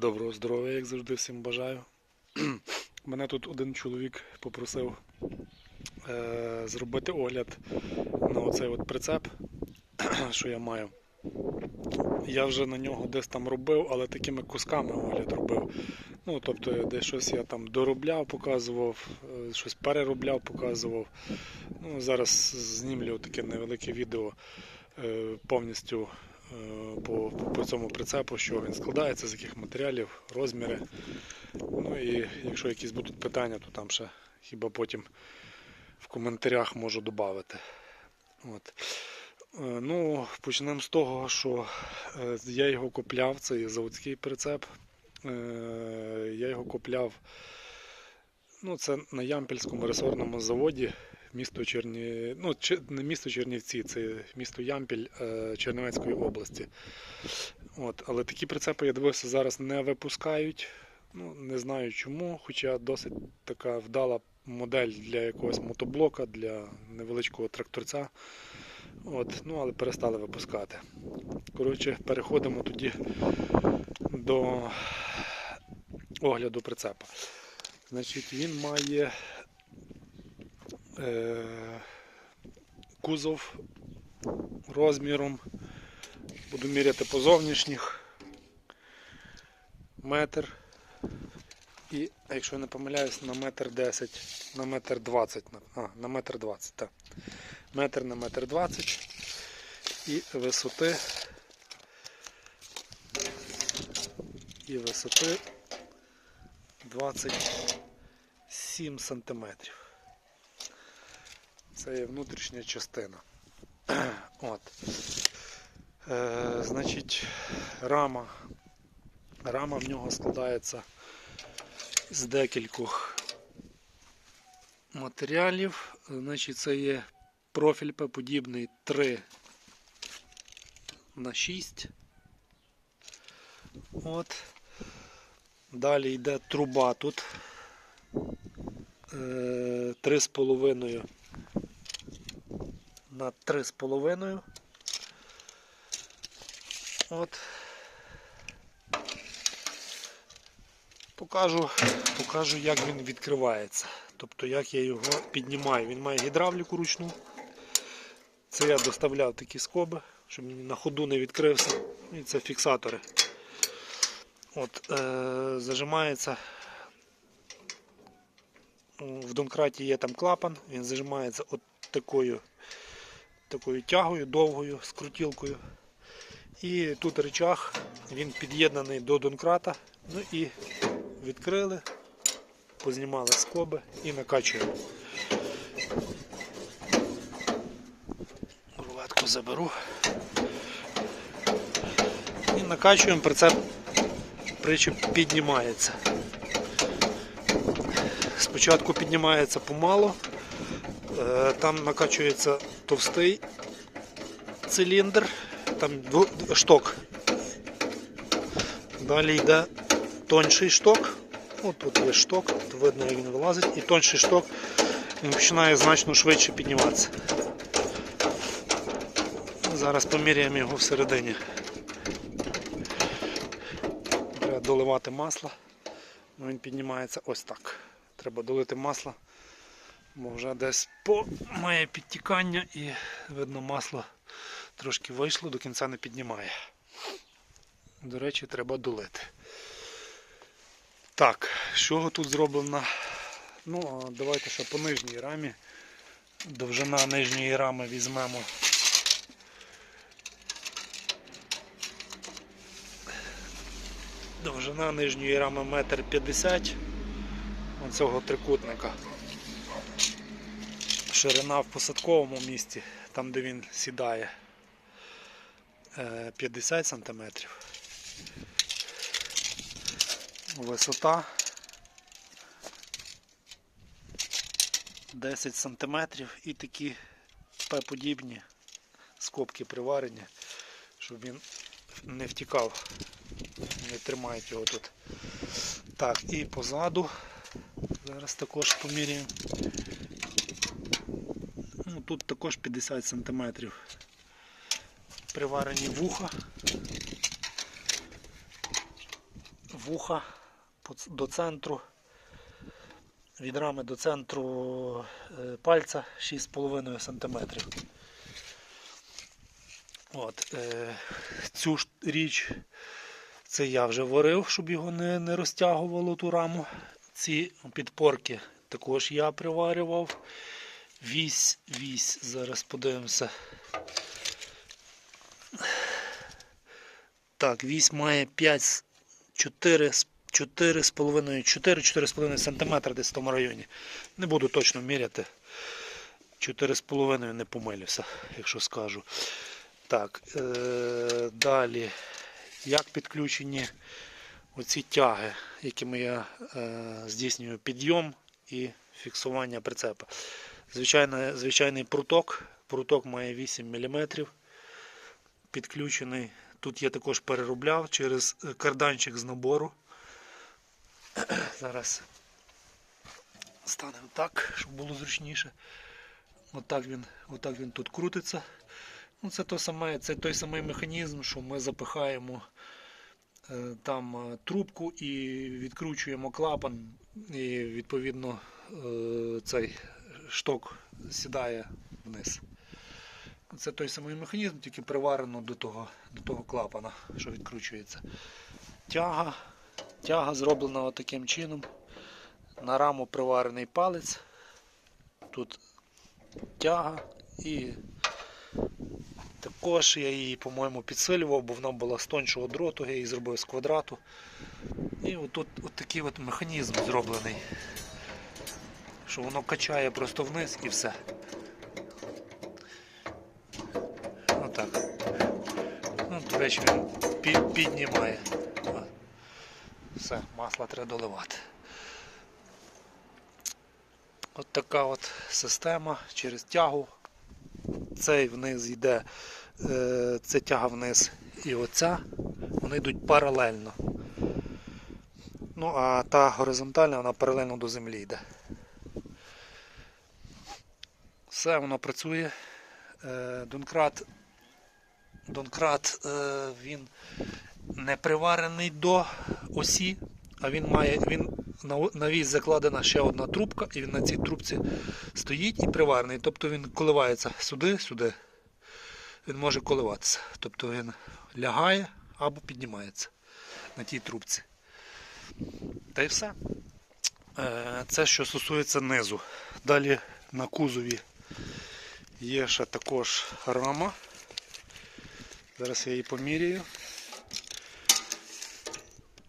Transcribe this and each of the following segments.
Доброго здоров'я, як завжди, всім бажаю. Мене тут один чоловік попросив е, зробити огляд на оцей от прицеп, що я маю. Я вже на нього десь там робив, але такими кусками огляд робив. Ну, тобто, десь щось я там доробляв, показував, е, щось переробляв, показував. Ну, зараз знімлю таке невелике відео е, повністю по, по цьому прицепу, що він складається, з яких матеріалів, розміри. Ну і якщо якісь будуть питання, то там ще хіба потім в коментарях можу додати. От. Е, Ну, почнемо з того, що е, я його купляв, це є заводський прицеп. Е, Я його купляв ну, це на Ямпільському ресорному заводі, місто Черні... ну, не місто Чернівці, це місто Ямпіль е, Чернівецької області. От, але такі прицепи, я дивився, зараз не випускають. Ну, не знаю чому, хоча досить така вдала модель для якогось мотоблока, для невеличкого тракторця. От, ну, але перестали випускати. Коротше, переходимо тоді до огляду прицепа. Значить, він має кузов розміром. Буду міряти по зовнішніх. Метр. І, якщо я не помиляюсь, на метр 10, на метр 20. на- А, на метр 20, так. Метр на метр 20. І висоти. І висоти 27 сантиметрів. Це є внутрішня частина. От. Е, значить, рама. Рама в нього складається з декількох матеріалів. Значить, це є профіль П-подібний 3 на 6. От. Далі йде труба тут. е, 3,5 на 3,5. От. Покажу, покажу, як він відкривається. Тобто, як я його піднімаю. Він має гідравліку ручну. Це я доставляв такі скоби, щоб він на ходу не відкрився. І це фіксатори. От, е, зажимається. В донкраті є там клапан, він зажимається от такою, такою тягою довгою, з крутілкою. І тут речах, він під'єднаний до донкрата. Ну і відкрили, познімали скоби і накачуємо. Рулетку заберу. І накачуємо, прицеп причіп піднімається. Спочатку піднімається помало, е, там накачується товстий циліндр, там шток. Далі йде тонший шток. От тут є шток, тут видно, як він вилазить, і тонший шток він починає значно швидше підніматися. Зараз поміряємо його всередині. Треба доливати масло. Ну, він піднімається ось так. Треба долити масло, бо вже десь по має підтікання і видно масло трошки вийшло, до кінця не піднімає. До речі, треба долити. Так, чого тут зроблено? Ну, давайте ще по нижній рамі. Довжина нижньої рами візьмемо. Довжина нижньої рами метр п'ятдесят оцього трикутника. Ширина в посадковому місці, там де він сідає, е, 50 см. Висота 10 см і такі П-подібні скобки приварені, щоб він не втікав, не тримають його тут. Так, і позаду зараз також поміряємо. Тут також 50 см. Приварені вуха. вуха до центру. Від рами до центру е, пальця 6,5 см. От, е, цю ж річ це я вже варив, щоб його не розтягувало ту раму. Ці підпорки також я приварював. Вісь, вісь, зараз подивимося. Так, вісь має 5, 4, 4,5 4-4,5 см десь в тому районі. Не буду точно міряти. 4,5 не помилюся, якщо скажу. Так, е- далі. Як підключені оці тяги, якими я е- здійснюю підйом і фіксування прицепа. Звичайно, звичайний пруток. Пруток має 8 мм. Підключений. Тут я також переробляв через е, карданчик з набору. Зараз станемо так, щоб було зручніше. Отак він, отак він тут крутиться. Ну, це, то саме, це той самий механізм, що ми запихаємо е, там е, трубку і відкручуємо клапан, і відповідно цей шток сідає вниз. Це той самий механізм, тільки приварено до того, до того клапана, що відкручується. Тяга, тяга зроблена таким чином. На раму приварений палець. Тут тяга і також я її, по-моєму, підсилював, бо вона була з тоншого дроту, я її зробив з квадрату. І отут от такий от механізм зроблений, що воно качає просто вниз і все. Отак. Ну, до речі, він пі- піднімає. Все, масло треба доливати. От така от система через тягу. Цей вниз йде, е, це тяга вниз і оця. Вони йдуть паралельно. Ну, а та горизонтальна, вона паралельно до землі йде. Все, воно працює. Е, Донкрат, Донкрат е, він не приварений до осі, а він має він на, вісь закладена ще одна трубка, і він на цій трубці стоїть і приварений. Тобто він коливається сюди, сюди. Він може коливатися. Тобто він лягає або піднімається на тій трубці. Та й все. Е, Це що стосується низу. Далі на кузові є ще також рама. Зараз я її поміряю.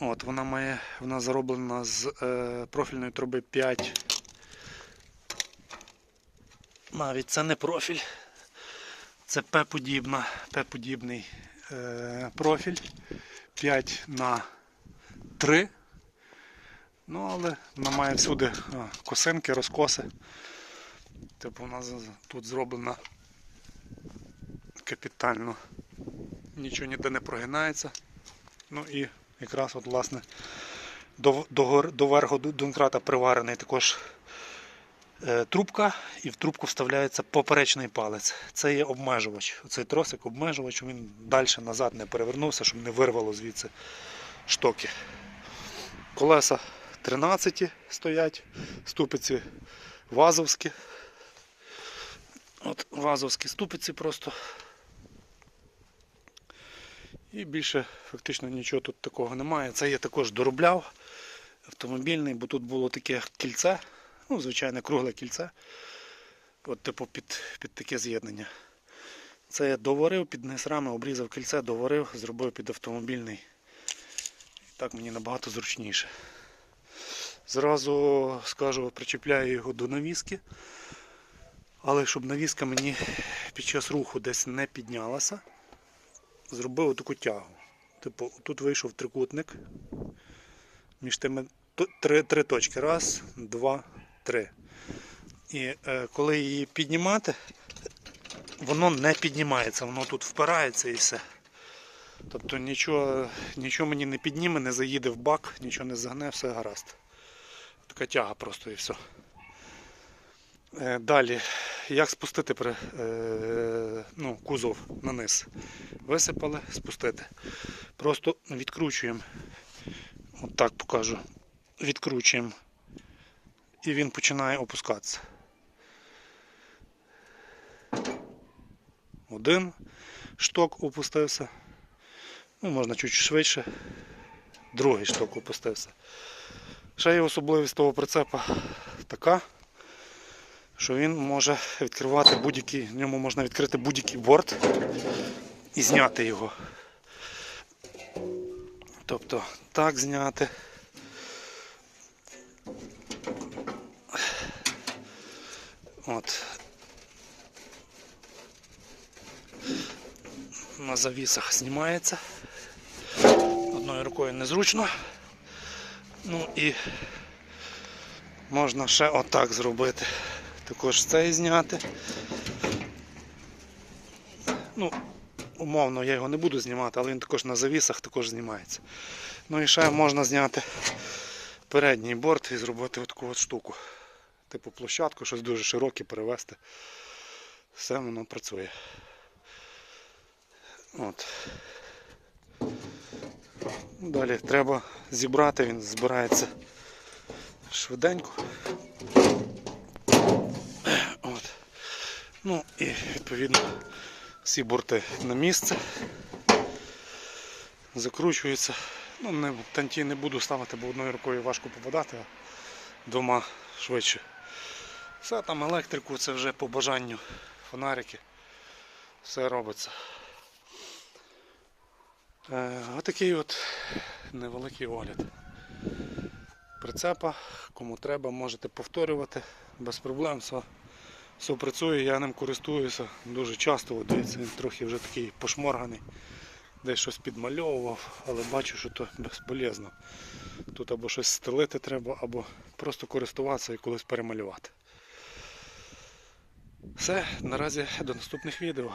От, вона має, вона зароблена з е, профільної труби 5. Навіть це не профіль. Це П-подібний е, профіль 5 на 3. Ну, але вона має всюди а, косинки, розкоси. Типу вона з- тут зроблена капітально. Нічого ніде не прогинається. Ну і якраз от, власне, до верху донкрата приварений також е, трубка, і в трубку вставляється поперечний палець. Це є обмежувач. Цей тросик обмежувач, він далі назад не перевернувся, щоб не вирвало звідси штоки. Колеса 13 стоять, ступиці вазовські. От вазовські ступиці просто. І більше фактично нічого тут такого немає. Це я також доробляв автомобільний, бо тут було таке кільце, ну, звичайне кругле кільце. От, типу, під, під таке з'єднання. Це я доварив під низ рами, обрізав кільце, доварив, зробив під автомобільний. І так мені набагато зручніше. Зразу скажу, причіпляю його до навіски. Але щоб навіска мені під час руху десь не піднялася, зробив таку тягу. Типу, тут вийшов трикутник. Між тими три, три точки. Раз, два, три. І е, коли її піднімати, воно не піднімається, воно тут впирається і все. Тобто нічого, нічого мені не підніме, не заїде в бак, нічого не загне, все гаразд. Така тяга просто і все. Е, Далі, як спустити при, е, ну, кузов на низ? Висипали, спустити. Просто відкручуємо От так покажу. Відкручуємо. І він починає опускатися. Один шток опустився. Ну, можна чуть швидше. Другий шток опустився. Ще є особливість того прицепа така, що він може відкривати будь-який, в ньому можна відкрити будь-який борт і зняти його. Тобто так зняти. От. На завісах знімається. Одною рукою незручно. Ну і можна ще отак зробити. Також цей зняти. Ну, умовно, я його не буду знімати, але він також на завісах також знімається. Ну і ще можна зняти передній борт і зробити таку от штуку. Типу площадку, щось дуже широке перевести. Все воно працює. От. Далі треба зібрати, він збирається швиденько. От. Ну і відповідно всі борти на місце. Закручуються. Ну, не, танті не буду ставити, бо одною рукою важко попадати, а двома швидше. Все там електрику, це вже по бажанню фонарики. Все робиться. Е, отакий от невеликий огляд. Прицепа, кому треба, можете повторювати без проблем. Все, все працює, я ним користуюся дуже часто. От дивіться, він трохи вже такий пошморганий. Десь щось підмальовував, але бачу, що то безполезно. Тут або щось стелити треба, або просто користуватися і колись перемалювати. Все, наразі до наступних відео.